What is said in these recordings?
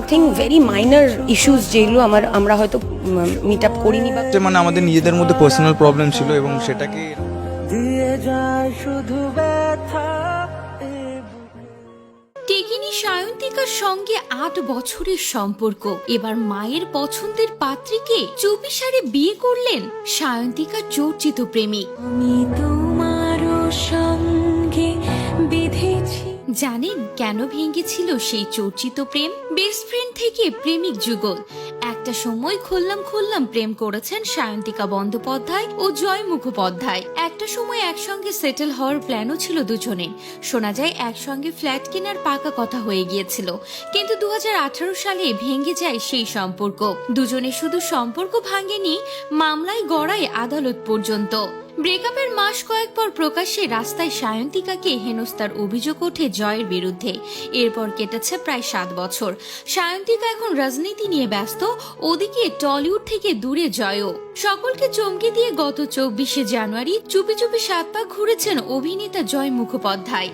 Something very minor issues যেগুলো আমার আমরা হয়তো মিট আপ করিনি বা মানে আমাদের নিজেদের মধ্যে পার্সোনাল প্রবলেম ছিল এবং সেটাকে দিয়ে যায় শুধু ব্যথা টেকিনি সায়ন্তিকার সঙ্গে আট বছরের সম্পর্ক। এবার মায়ের পছন্দের পাত্রীকে চুপিসারে বিয়ে করলেন সায়ন্তিকার চর্চিত প্রেমিক। আমি তোমারও সঙ্গে জানেন কেন ভেঙেছিল সেই চর্চিত প্রেম? বেস্ট ফ্রেন্ড থেকে প্রেমিক যুগল। একটা সময় খুললাম খুললাম প্রেম করেছেন সায়ন্তিকা বন্দ্যোপাধ্যায় ও জয় মুখোপাধ্যায়। একটা সময় একসঙ্গে সেটেল হওয়ার প্ল্যানও ছিল দুজনের শোনা যায় একসঙ্গে ফ্ল্যাট কেনার পাকা কথা হয়ে গিয়েছিল। কিন্তু দু হাজার আঠারো সালে ভেঙে যায় সেই সম্পর্ক। দুজনে শুধু সম্পর্ক ভাঙেনি, মামলায় গড়ায় আদালত পর্যন্ত। ব্রেকআপের মাস কয়েক পর প্রকাশ্যে রাস্তায় সায়ন্তিকাকে হেনস্তার অভিযোগ ওঠে জয়ের বিরুদ্ধে। এরপর কেটেছে প্রায় সাত বছর। সায়ন্তিকা এখন রাজনীতি নিয়ে ব্যস্ত, ওদিকে টলিউড থেকে দূরে জয়ও। সকলকে চমকে দিয়ে গত চব্বিশে জানুয়ারি চুপি চুপি সাত পা ঘুরেছেন অভিনেতা জয় মুখোপাধ্যায়।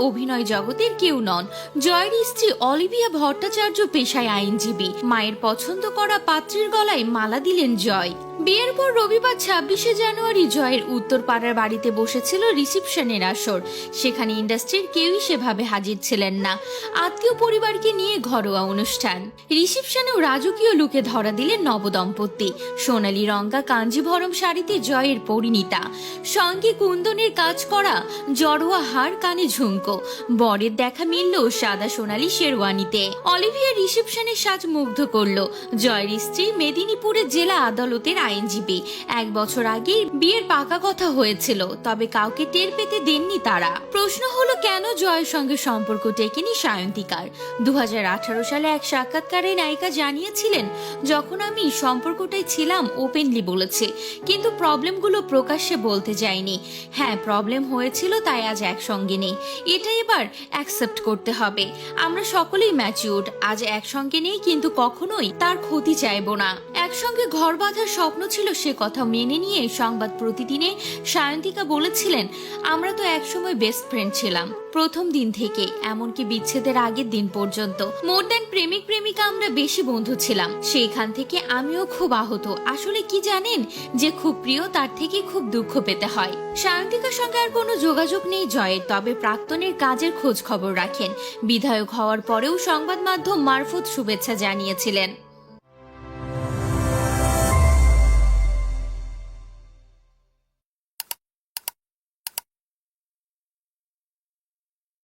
অভিনয় জগতের কেউ নন। জয়ের স্ত্রী অলিভিয়া ভট্টাচার্য পেশায় আইনজীবী। মায়ের পছন্দ করা পাত্রের গলায় মালা দিলেন জয়। বিয়ের পর রবিবার ছাব্বিশে জানুয়ারি জয়ের উত্তর পাড়ার বাড়িতে বসেছিল রিসিপশনের আসর। সেখানে ইন্ডাস্ট্রির কেউই সেভাবে হাজির ছিলেন না। আত্মীয় পরিবারকে নিয়ে ঘরোয়া অনুষ্ঠান। রিসিপশনেও রাজকীয় লুকে ধরা দিলেন নবদম্পতি। সোনালি রঙ্গা কাঞ্জিভরম শাড়িতে জয়ের পরিণীতা। সঙ্গে কুন্দনের কাজ করা, জড়োয়া হার কানে ঝুমকো। বরের দেখা মিলল সাদা সোনালি শেরওয়ানিতে। অলিভিয়া রিসেপশনের সাজ মুগ্ধ করল। জয়ের স্ত্রী মেদিনীপুরের জেলা আদালতের আইনজীবী। এক বছর আগে বিয়ের পাকা কথা হয়েছিল, তবে কাউকে টের পেতে দেননি তারা। প্রশ্ন হলো, কেন জয়ের সঙ্গে সম্পর্ক টেকেনি সায়ন্তিকার? দু হাজার আঠারো সালে এক সাক্ষাৎকারে নায়িকা জানিয়েছিলেন, যখন আমি সম্পর্কটাই ছিলাম ওপেনলি বলেছি, কিন্তু প্রবলেমগুলো প্রকাশ্যে বলতে যাইনি। হ্যাঁ প্রবলেম হয়েছিল, তাই আজ একসঙ্গে নেই। এটা এবার অ্যাকসেপ্ট করতে হবে। আমরা সকলেই ম্যাচিউর্ড আজ একসঙ্গে নেই, কিন্তু কখনোই তার ক্ষতি চাইব না। একসঙ্গে ঘর বাঁধার স্বপ্ন ছিল সে কথা মেনে নিয়ে সংবাদ প্রতিদিনে সায়ন্তিকা বলেছিলেন, আমরা তো একসময় বেস্ট ফ্রেন্ড ছিলাম, প্রথম দিন থেকে, এমনকি বিচ্ছেদের আগের দিন পর্যন্ত। মোর দেন প্রেমিক প্রেমিকা আমরা বেশি বন্ধু ছিলাম। সেইখান থেকে আমিও খুব আহত। আসলে কি জানেন? যে খুব প্রিয়, তার থেকে খুব দুঃখ পেতে হয়। সায়ন্তিকার সঙ্গে আর কোনো যোগাযোগ নেই জয়ের, তবে প্রাক্তনের কাজের খোঁজ খবর রাখেন। বিধায়ক হওয়ার পরেও সংবাদ মাধ্যম মারফত শুভেচ্ছা জানিয়েছিলেন।